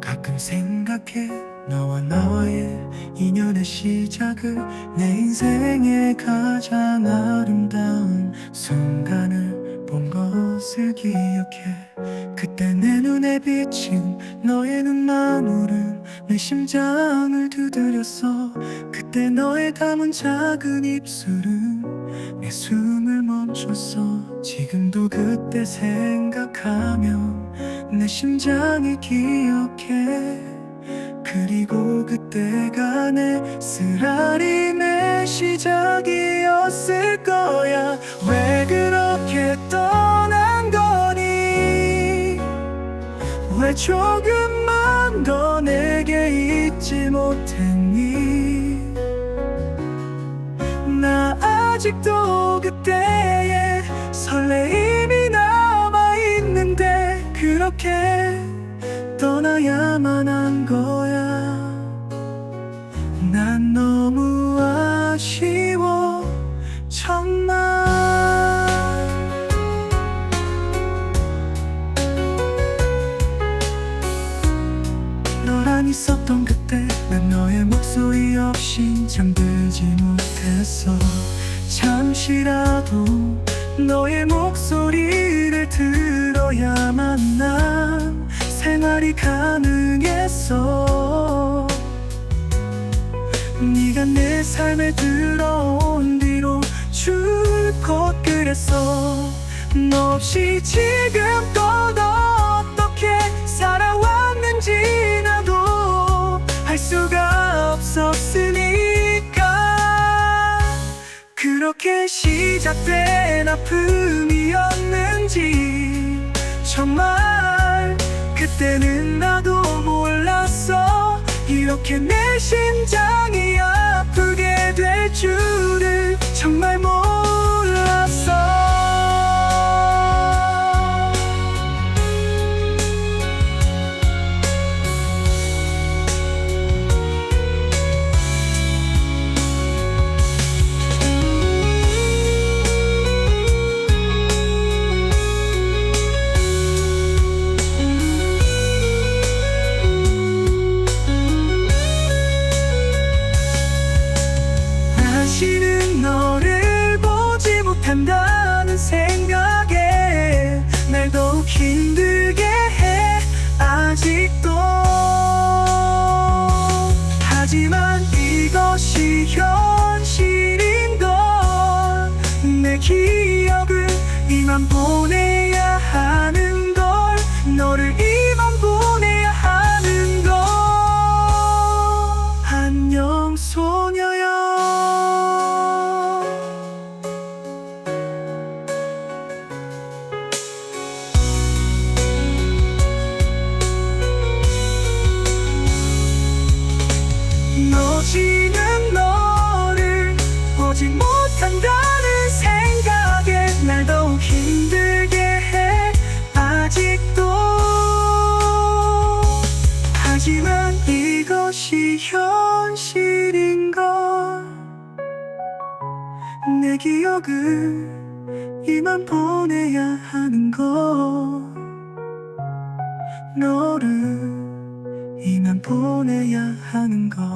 가끔 생각해. 너와 나와의 인연의 시작을 내 인생의 가장 아름다운 순간을 본 것을 기억해. 그때 내 눈에 비친 너의 눈망울은 내 심장을 두드렸어 그때 너의 담은 작은 입술은 내 숨을 멈췄어. 지금도 그때 생각하면 내 심장이 기억해. 그리고 그때가 내 쓰라림의 시작이었을 거야. 왜 그렇게 떠난 거니? 왜 조금만 더 내게 있지 못했니? 나 아직도 그때 난 너무 아쉬워 정말. 너랑 있었던 그때 난 너의 목소리 없인 잠들지 못했어. 잠시라도 너의 목소리를 들어야만 난 생활이 가능했어 네가 내 삶에 들어온 뒤로 줄곧 그랬어. 너 없이 지금껏 어떻게 살아왔는지 나도 알 수가 없었으니까. 그렇게 시작된 아픔이었는지 정말 그때는 나도 몰랐어. 이렇게 내 심장이 아프게 될 줄을 정말 몰 현실인 걸내 기억을 이만 보내 것이 현실인 걸내 기억을 이만 보내야 하는 걸 너를 이만 보내야 하는 걸